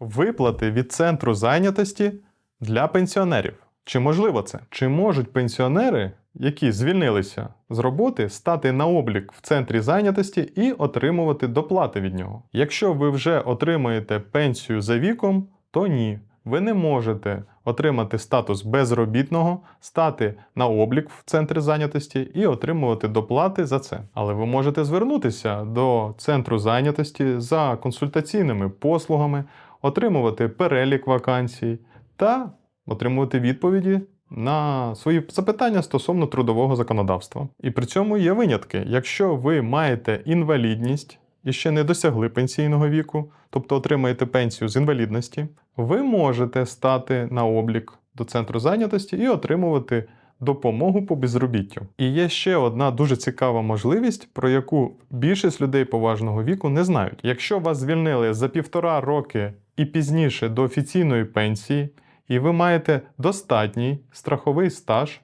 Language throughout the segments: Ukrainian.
Виплати від центру зайнятості для пенсіонерів. Чи можливо це? Чи можуть пенсіонери, які звільнилися з роботи, стати на облік в центрі зайнятості і отримувати доплати від нього? Якщо ви вже отримуєте пенсію за віком, то ні. Ви не можете отримати статус безробітного, стати на облік в центрі зайнятості і отримувати доплати за це. Але ви можете звернутися до центру зайнятості за консультаційними послугами, отримувати перелік вакансій та отримувати відповіді на свої запитання стосовно трудового законодавства. І при цьому є винятки. Якщо ви маєте інвалідність і ще не досягли пенсійного віку, тобто отримаєте пенсію з інвалідності, ви можете стати на облік до центру зайнятості і отримувати допомогу по безробіттю. І є ще одна дуже цікава можливість, про яку більшість людей поважного віку не знають. Якщо вас звільнили за півтора роки і пізніше до офіційної пенсії, і ви маєте достатній страховий стаж,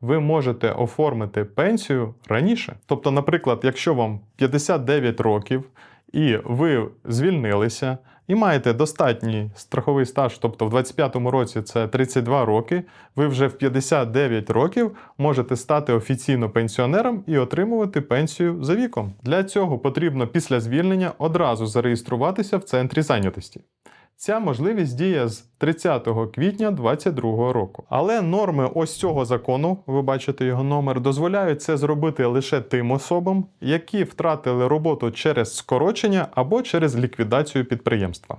ви можете оформити пенсію раніше. Тобто, наприклад, якщо вам 59 років і ви звільнилися, і маєте достатній страховий стаж, тобто в 25-му році це 32 роки, ви вже в 59 років можете стати офіційно пенсіонером і отримувати пенсію за віком. Для цього потрібно після звільнення одразу зареєструватися в центрі зайнятості. Ця можливість діє з 30 квітня 2022 року. Але норми ось цього закону, ви бачите його номер, дозволяють це зробити лише тим особам, які втратили роботу через скорочення або через ліквідацію підприємства.